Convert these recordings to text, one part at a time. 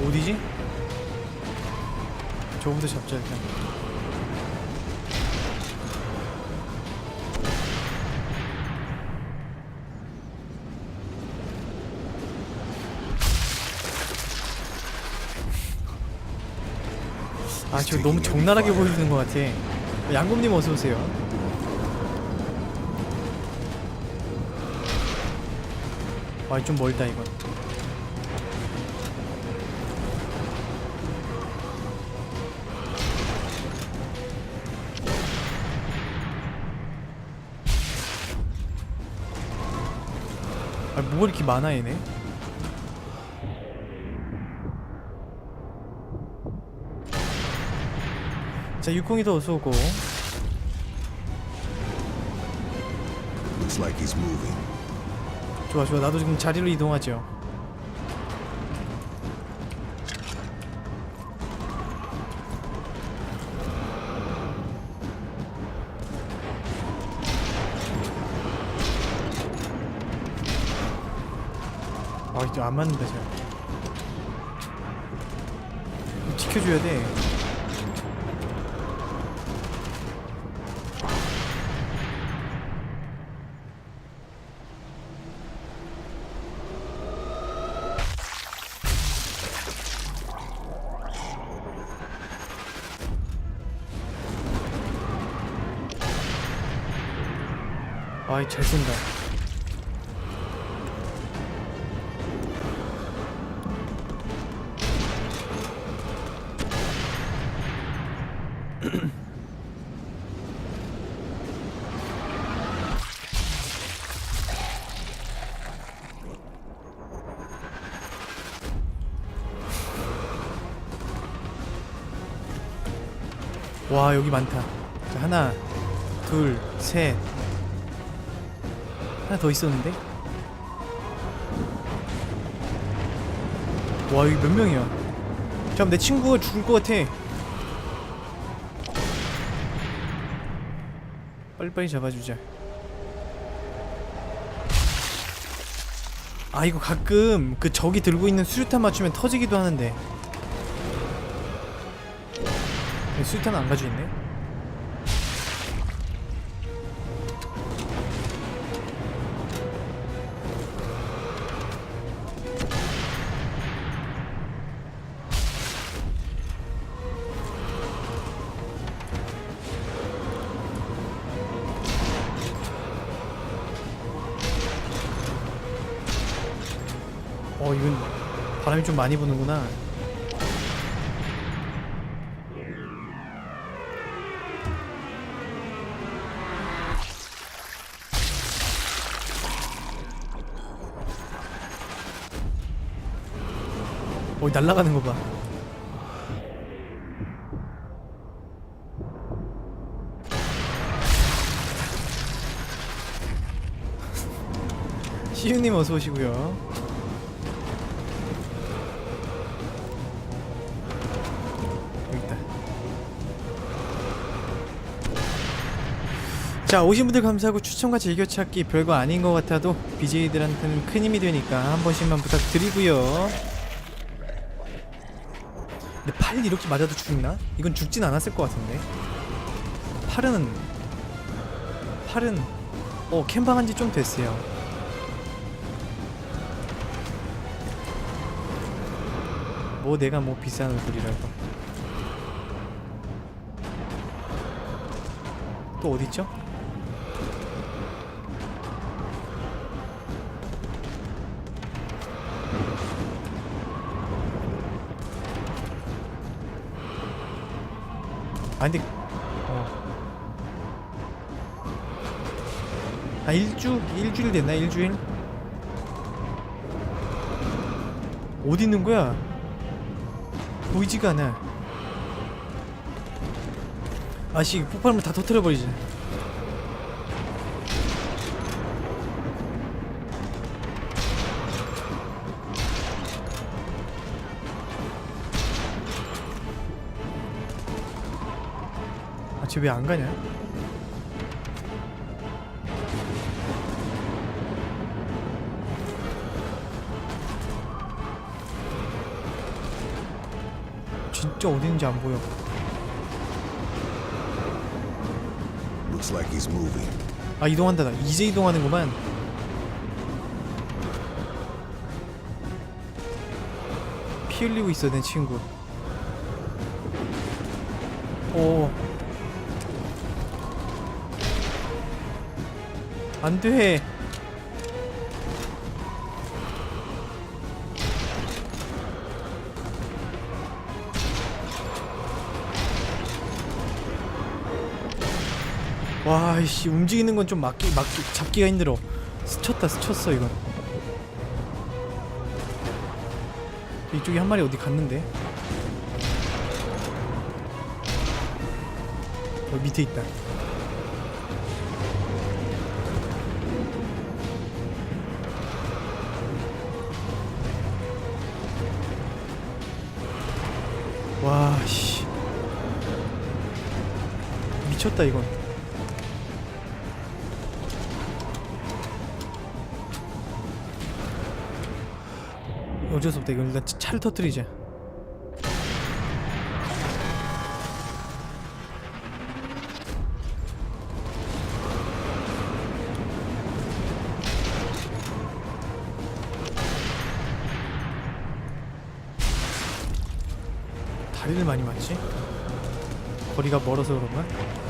어디지? 저거부터 잡자 일단. 아 지금 너무 적나라하게 보이는 것 같아. 양곰님 어서오세요. 아 좀 멀다 이건 아 뭐가 이렇게 많아 얘네? 자 어서 오고. Like he's moving. 좋아 좋아. 나도 지금 자리로 이동하죠 아 이제 안 맞는다 쟤. 지켜줘야 돼. 아이 잘 쏜다 와 여기 많다. 자, 하나 둘셋. 하나 더 있었는데? 와 여기 몇 명이야? 잠깐 내 친구가 죽을 것 같아. 빨리빨리 잡아주자. 아 이거 가끔 그 적이 들고 있는 수류탄 맞추면 터지기도 하는데 수류탄은 안 가지고 있네. 어 이건 바람이 좀 많이 부는구나 어 날아가는 거 봐. 시윤님 어서 오시고요. 자 오신 분들 감사하고 추천과 즐겨찾기 별거 아닌 것 같아도 BJ들한테는 큰 힘이 되니까 한 번씩만 부탁드리고요 팔 이렇게 맞아도 죽나? 이건 죽진 않았을 것 같은데 팔은 팔은 어 캠방한 지 좀 됐어요 뭐 내가 뭐 비싼 얼굴이라고 또 어딨죠? 아 근데 어. 아 일주 일주일 됐나 일주일 어디 있는 거야? 보이지가 않아. 아씨 폭발물 다 터트려 버리지. 쟤 왜 안 가냐? 진짜 어디 있는지 안 보여. Looks like he's moving. 아 이동한다 나 이제 이동하는구만 피 흘리고 있어 내 친구 오 안 돼. 와 이씨 움직이는 건 좀 막기 막기 잡기가 힘들어. 스쳤다 스쳤어 이건. 이쪽에 한 마리 어디 갔는데? 어 밑에 있다 미쳤다 이건 어쩔 수 없다 이건 일단 차- 차를 터뜨리자 다리를 많이 맞지? 거리가 멀어서 그런가?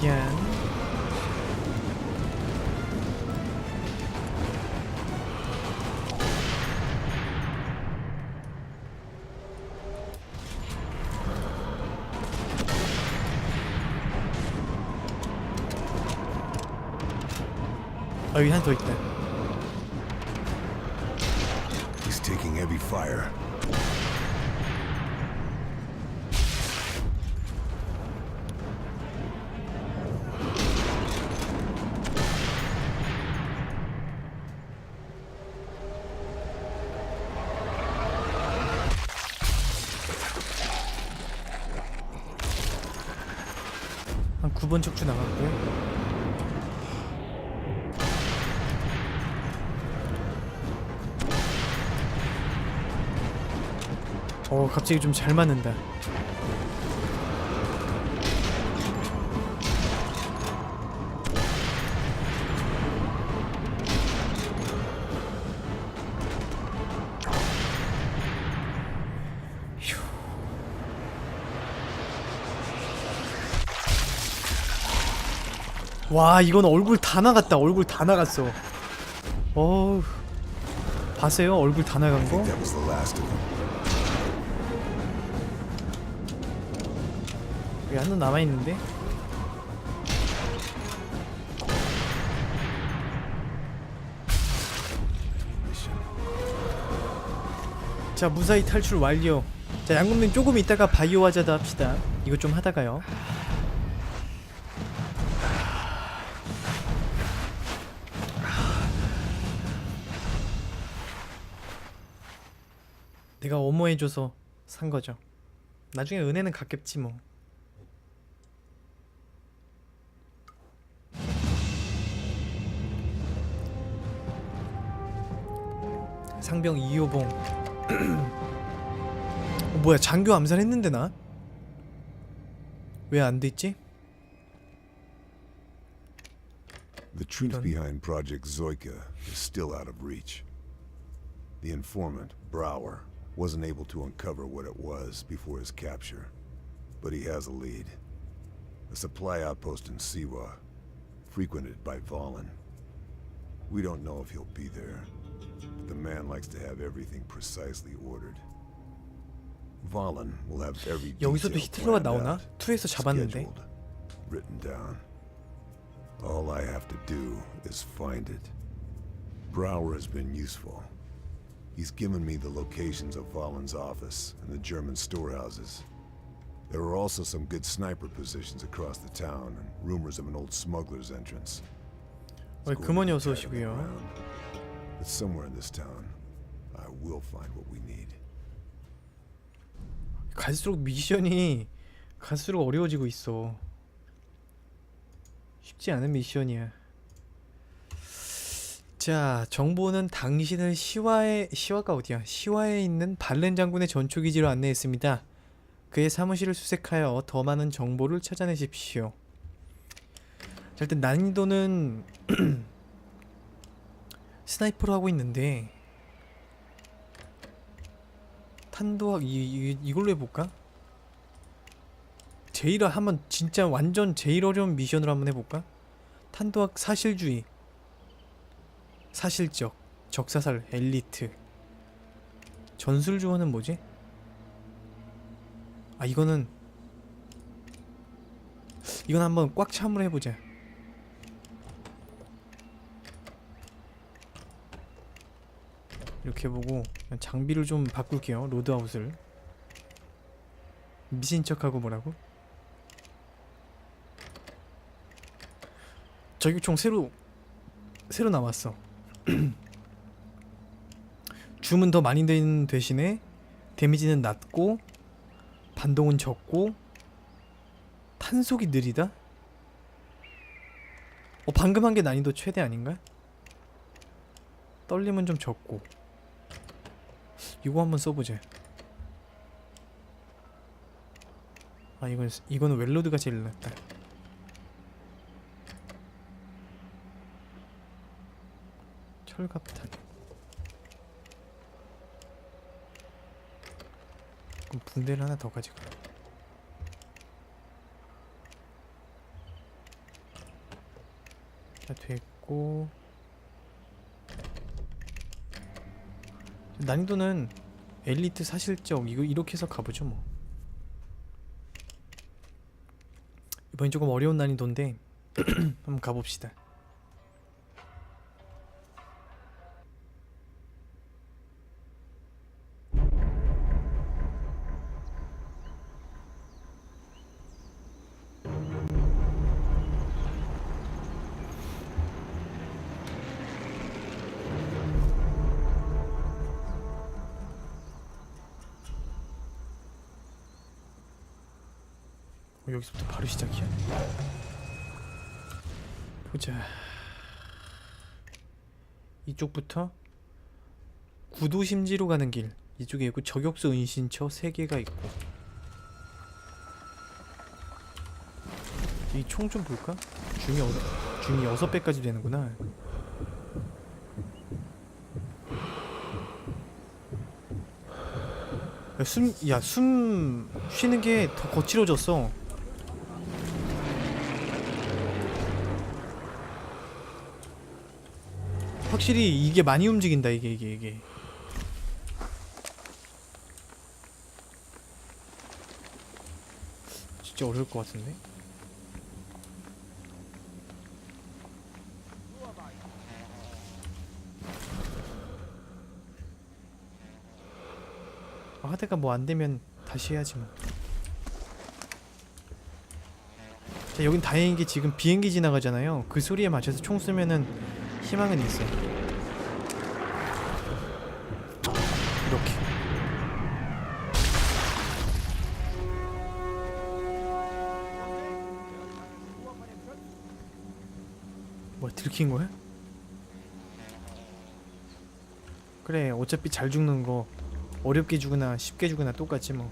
미안 아 한 9번 척추 나갔고. 어 갑자기 좀 잘 맞는다 와 이건 얼굴 다 나갔다. 얼굴 다 나갔어. 어우. 봤어요? 얼굴 다 나간 거? 여기 한놈 남아있는데? 자 무사히 탈출 완료. 자 양궁님 조금 있다가 바이오 하자드 합시다. 이거 좀 하다가요 어머해줘서 산 거죠 나중에 은혜는 갚겠지 뭐 상병 이호봉 어, 뭐야 장교 암살했는데 나? 왜 안 됐지? The truth behind Project Zoika is still out of reach. The informant, Brower, wasn't able to uncover what it was before his capture. But he has a lead. A supply outpost in Siwa, frequented by Valen. We don't know if he'll be there, but the man likes to have everything precisely ordered. Valen will have every 여기서도 detail 히틀러가 planned 나오나? out, 2에서 잡았는데 scheduled, written down. All I have to do is find it. Brower has been useful. He's given me the locations of Valen's office and the German storehouses. There are also some good sniper positions across the town and rumors of an old smuggler's entrance. 어, It's going 금원이 to 어서 be tight 오시고요 around. But somewhere in this town, I will find what we need. 갈수록 미션이 갈수록 어려워지고 있어. 쉽지 않은 미션이야. 자, 정보는 당신을 시와에 시와가 어디야? 시와에 있는 발렌 장군의 전초 기지로 안내했습니다. 그의 사무실을 수색하여 더 많은 정보를 찾아내십시오. 자, 일단 난이도는 스나이퍼로 하고 있는데 탄도학 이, 이 이걸로 해볼까? 제일 어- 한번 진짜 완전 제일 어려운 미션으로 한번 해볼까? 탄도학 사실주의 사실적 적사살 엘리트 전술 조언은 뭐지? 아 이거는 이건 한번 꽉 참으로 해보자 이렇게 그냥 장비를 좀 바꿀게요 로드아웃을 미친 척하고 뭐라고? 저격총 새로 새로 나왔어 줌은 더 많이 되는 대신에 데미지는 낮고 반동은 적고 탄속이 느리다? 어 방금 한 게 난이도 최대 아닌가? 떨림은 좀 적고 이거 한번 써보자 아 이건 이거는 웰로드가 제일 낫다 철갑탄. 그럼 붕대를 하나 더 가지고. 자 됐고. 난이도는 엘리트 사실적 이거 이렇게 해서 가보죠 뭐. 이번엔 조금 어려운 난이도인데 한번 가봅시다 어, 여기서부터 바로 시작이야. 보자. 이쪽부터 구도심지로 가는 길. 이쪽에 있고 저격수 은신처 세 개가 있고. 이 총 좀 볼까? 중이 어, 중이 여섯 배까지 되는구나. 야, 숨, 야, 숨 쉬는 게 더 거칠어졌어. 확실히 이게 많이 움직인다 이게 이게 이게. 진짜 어려울 것 같은데? 아, 하드가 뭐 안되면 다시 해야지 뭐. 자, 여긴 다행인 게 지금 비행기 지나가잖아요. 그 소리에 맞춰서 총 쏘면은 희망은 있어. 이렇게. 뭐 들킨 거야? 그래 어차피 잘 죽는 거 어렵게 죽으나 쉽게 죽으나 똑같지 뭐.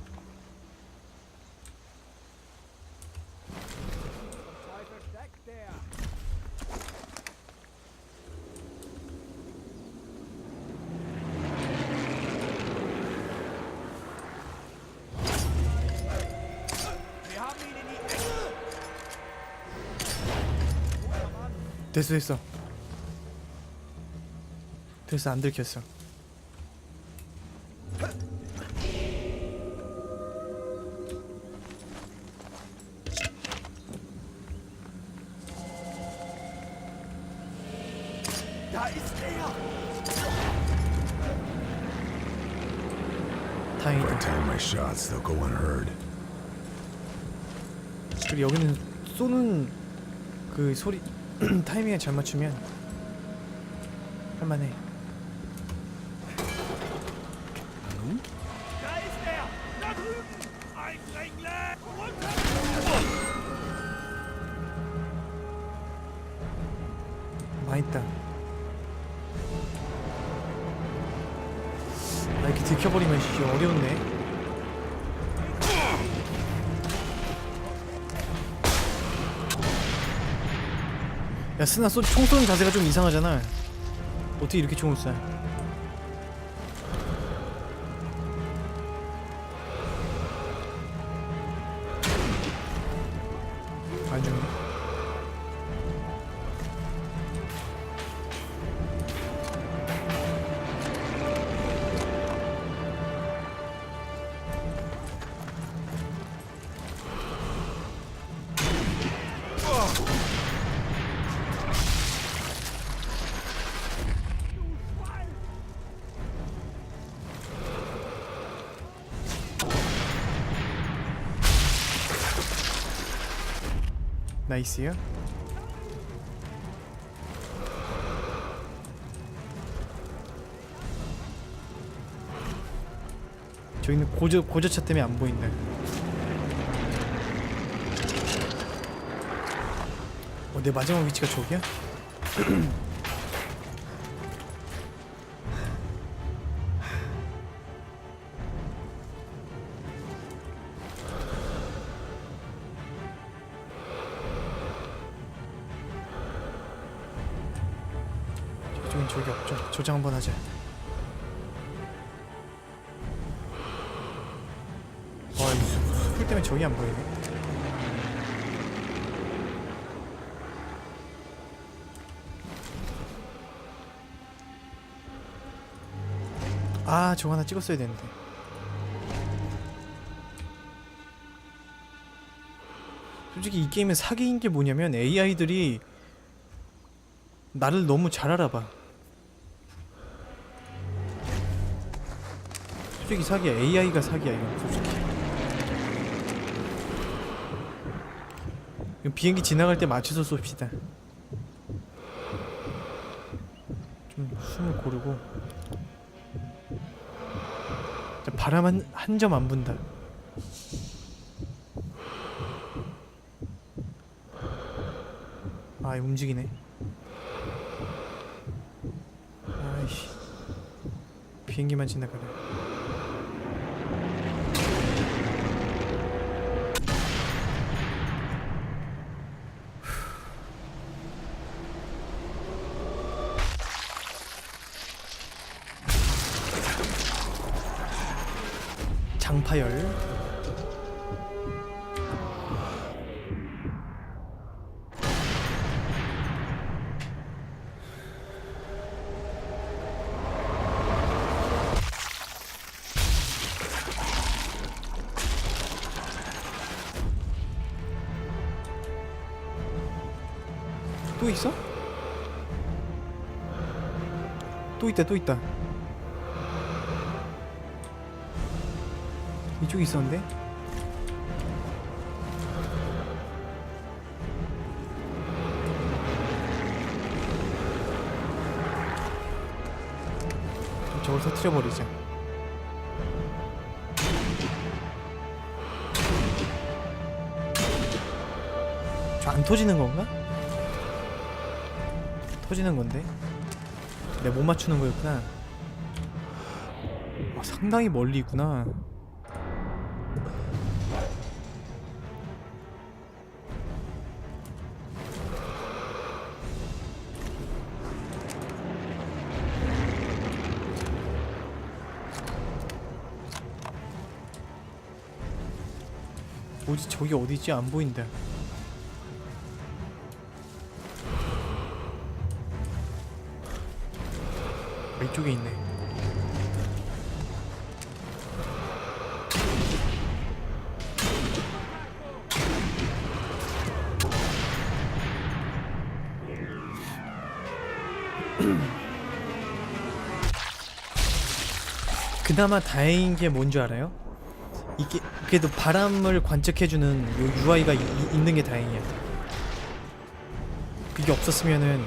됐어 됐어 됐어 안 들켰어 If I 다행이다 time my shots, they'll go unheard. 그리고 여기는 쏘는 그 소리 타이밍에 잘 맞추면 할만해 망했다. 아 이렇게 들켜버리면 씨 어려운데. 스나 쏘, 총 쏘는 자세가 좀 이상하잖아. 어떻게 이렇게 총을 쏴? 나이스요. 저기는 고저 고저차 때문에 안 보인다. 어, 내 마지막 위치가 저기야? 조장 한번 하자. 와, 숯불 때문에 저기 안 보이네. 아, 저거 하나 찍었어야 되는데. 솔직히 이 게임의 사기인 게 뭐냐면 AI들이 나를 너무 잘 알아봐. 솔직히 사기야. AI가 사기야 이건 솔직히. 이거 비행기 지나갈 때 맞춰서 쏩시다. 좀 숨을 고르고. 자, 바람 한 한 점 안 분다. 아, 움직이네. 아이씨. 비행기만 지나가래. 또 있어? 또 있다 또 있다 이쪽에 있었는데? 좀 저걸 터트려버리자 저 안 터지는 건가? 터지는 건데? 내가 못 맞추는 거였구나. 아, 상당히 멀리 있구나. 뭐지 저기 어디지? 안 보인다 이쪽에 있네 그나마 다행인 게 뭔 줄 알아요? 이게 그래도 바람을 관측해주는 요 UI가 이, 이- 있는 게 다행이야. 그게 없었으면은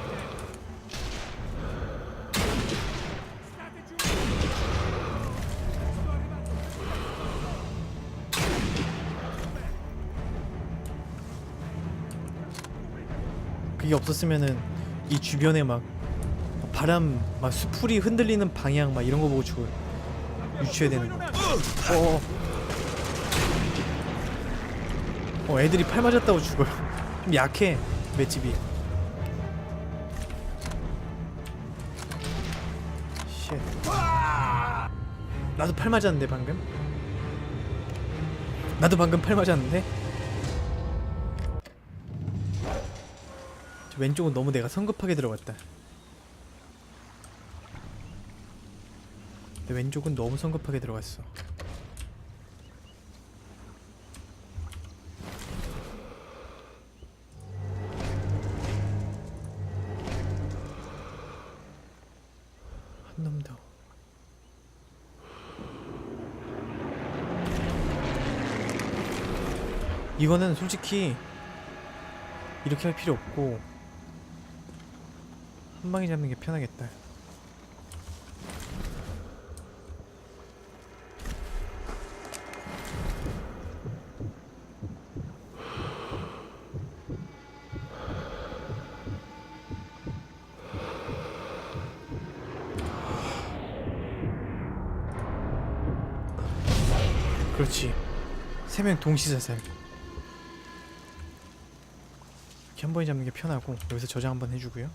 그게 없었으면은 이 주변에 막 바람 막 수풀이 흔들리는 방향 막 이런 거 보고 죽어요. 유추해야 되는 거. 어. 어. 애들이 팔 맞았다고 죽어요. 좀 약해 맷집이. 쉣. 나도 팔 맞았는데 방금? 나도 방금 팔 맞았는데 왼쪽은 너무 내가 성급하게 들어갔다 내 왼쪽은 너무 성급하게 들어갔어. 이거는 솔직히 이렇게 할 필요 없고 한 방에 잡는 게 편하겠다. 그렇지. 세 명 동시 자살. 이렇게 한 번에 잡는 게 편하고 여기서 저장 한번 해주고요.